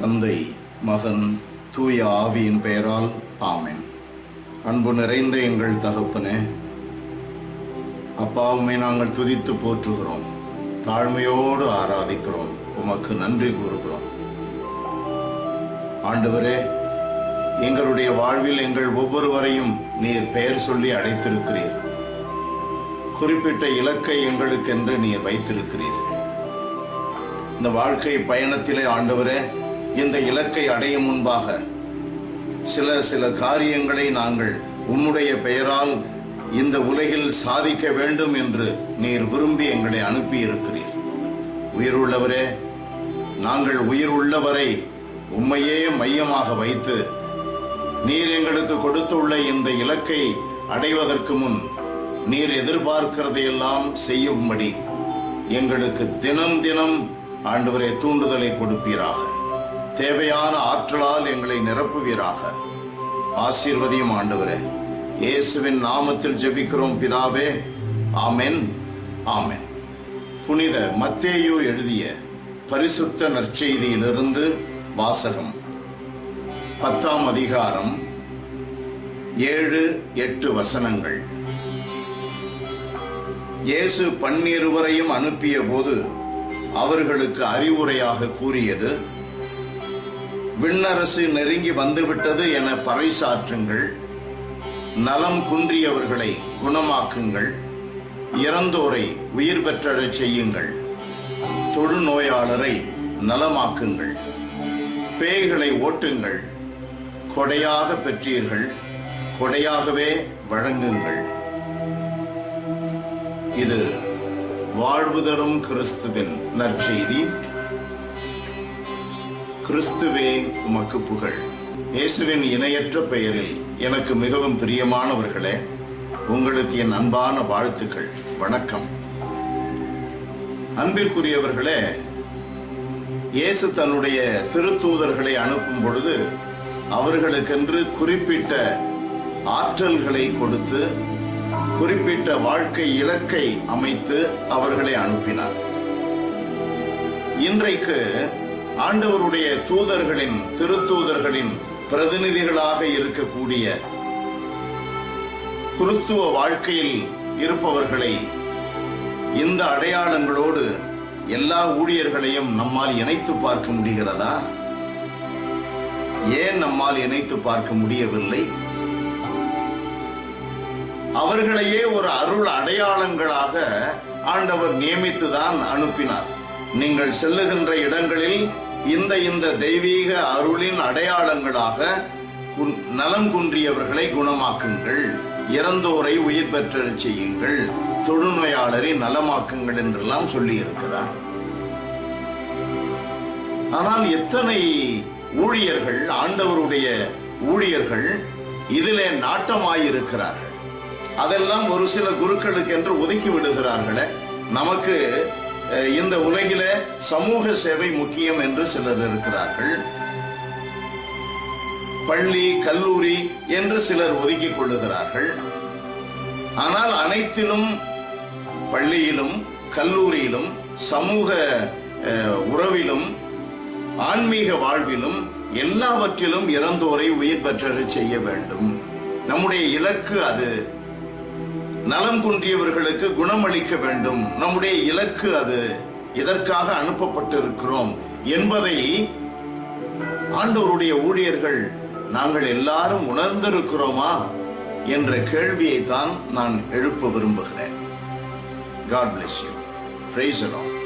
தந்தை மகன் தூய ஆவியின் பெயரால் ஆமேன். அன்பு நிறைந்த எங்கள் தகப்பனே அப்பாவுமே நாங்கள் துதித்து போற்றுகிறோம். தாழ்மையோடு ஆராதிக்கிறோம். உமக்கு நன்றி கூறுகிறோம். ஆண்டவரே எங்களுடைய வாழ்வில் எங்கள் ஒவ்வொருவரையும் நீர் பெயர் சொல்லி அழைத்திருக்கிறீர். குறிப்பிட்ட இலக்கை எங்களுக்கென்று நீர் வைத்திருக்கிறீர். இந்த வாழ்க்கை பயணத்திலே ஆண்டவரே இந்த இலக்கை அடையும் முன்பாக சில சில காரியங்களை நாங்கள் உம்முடைய பெயரால் இந்த உலகில் சாதிக்க வேண்டும் என்று நீர் விரும்பி எங்களை அனுப்பி இருக்கிறீர் உயிருள்ளவரே நாங்கள் உயிர் உள்ளவரை உம்மையே மையமாக வைத்து நீர் எங்களுக்கு கொடுத்துள்ள இந்த இலக்கை அடைவதற்கு முன் நீர் எதிர்பார்க்கிறதையெல்லாம் செய்யும்படி எங்களுக்கு தினம் தினம் ஆண்டவரே தூண்டுதலை கொடுப்பீராக. தேவையான ஆற்றலால் எங்களை நிரப்புவீராக. ஆசீர்வதியும் ஆண்டவரே. இயேசுவின் நாமத்தில் ஜெபிக்கிறோம் பிதாவே. ஆமென். ஆமென். புனித மத்தேயோ எழுதிய பரிசுத்த நற்செய்தியிலிருந்து வாசகம். பத்தாம் அதிகாரம் ஏழு எட்டு வசனங்கள். இயேசு பன்னிருவரையும் அனுப்பிய போது அவர்களுக்கு அறிவுரையாக கூறியது விண்ணரசு நெருங்கி வந்துவிட்டது என பறைசாற்றுங்கள். நலம் குன்றியவர்களை குணமாக்குங்கள். இறந்தோரை உயிர் பெற்றழச் செய்யுங்கள். தொழுநோயாளரை நலமாக்குங்கள். பேய்களை ஓட்டுங்கள். கொடையாக பெற்றீர்கள். கொடையாகவே வழங்குங்கள். இது வாழ்வு தரும் கிறிஸ்துவின் நற்செய்தி. கிறிஸ்துவே உமக்கு புகழ். இயேசுவின் இணையற்ற பெயரில் எனக்கு மிகவும் பிரியமானவர்களே உங்களுக்கு என் அன்பான வாழ்த்துக்கள். வணக்கம். அன்பிற்குரியவர்களே இயேசு தன்னுடைய திருத்தூதர்களை அனுப்பும் பொழுது அவர்களுக்கென்று குறிப்பிட்ட ஆற்றல்களை கொடுத்து குறிப்பிட்ட வாழ்க்கை இலக்கை அமைத்து அவர்களை அனுப்பினார். இன்றைக்கு ஆண்டவருடைய தூதர்களின் திருத்தூதர்களின் பிரதிநிதிகளாக இருக்கக்கூடிய குருத்துவ வாழ்க்கையில் இருப்பவர்களை இந்த அடையாளங்களோடு எல்லா ஊழியர்களையும் நம்மால் இணைத்து பார்க்க முடிகிறதா? ஏன் நம்மால் இணைத்து பார்க்க முடியவில்லை? அவர்களையே ஒரு அருள் அடையாளங்களாக ஆண்டவர் நியமித்துதான் அனுப்பினார். நீங்கள் செல்லுகின்ற இடங்களில் இந்த இந்த தெய்வீக அருளின் அடையாளங்களாக நலம் குன்றியவர்களை குணமாக்குங்கள். இறந்தோரை உயிர் பெற்ற செய்யுங்கள். தொழுநோயாளரை நலமாக்குங்கள் என்றெல்லாம் சொல்லி இருக்கிறார் ஆனால் எத்தனை ஊழியர்கள் ஆண்டவருடைய ஊழியர்கள் இதிலே நாட்டமாயிருக்கிறார்கள். அதெல்லாம் ஒரு சில குருக்களுக்கு என்று ஒதுக்கி விடுகிறார்களே. நமக்கு இந்த உலகில சமூக சேவை முக்கியம் என்று சிலர் இருக்கிறார்கள். பள்ளி கல்லூரி என்று சிலர் ஒதுக்கிக் கொள்ளுகிறார்கள். ஆனால் அனைத்திலும் பள்ளியிலும் கல்லூரியிலும் சமூக உறவிலும் ஆன்மீக வாழ்விலும் எல்லாவற்றிலும் இறந்தோரை உயிர் பெற்ற செய்ய வேண்டும். நம்முடைய இலக்கு அது. நலம் குன்றியவர்களுக்கு குணமளிக்க வேண்டும். நம்முடைய இலக்கு அது. இதற்காக அனுப்பப்பட்டிருக்கிறோம் என்பதை ஆண்டவருடைய ஊழியர்கள் நாங்கள் எல்லாரும் உணர்ந்திருக்கிறோமா என்ற கேள்வியை தான் நான் எழுப்ப விரும்புகிறேன். God bless you praise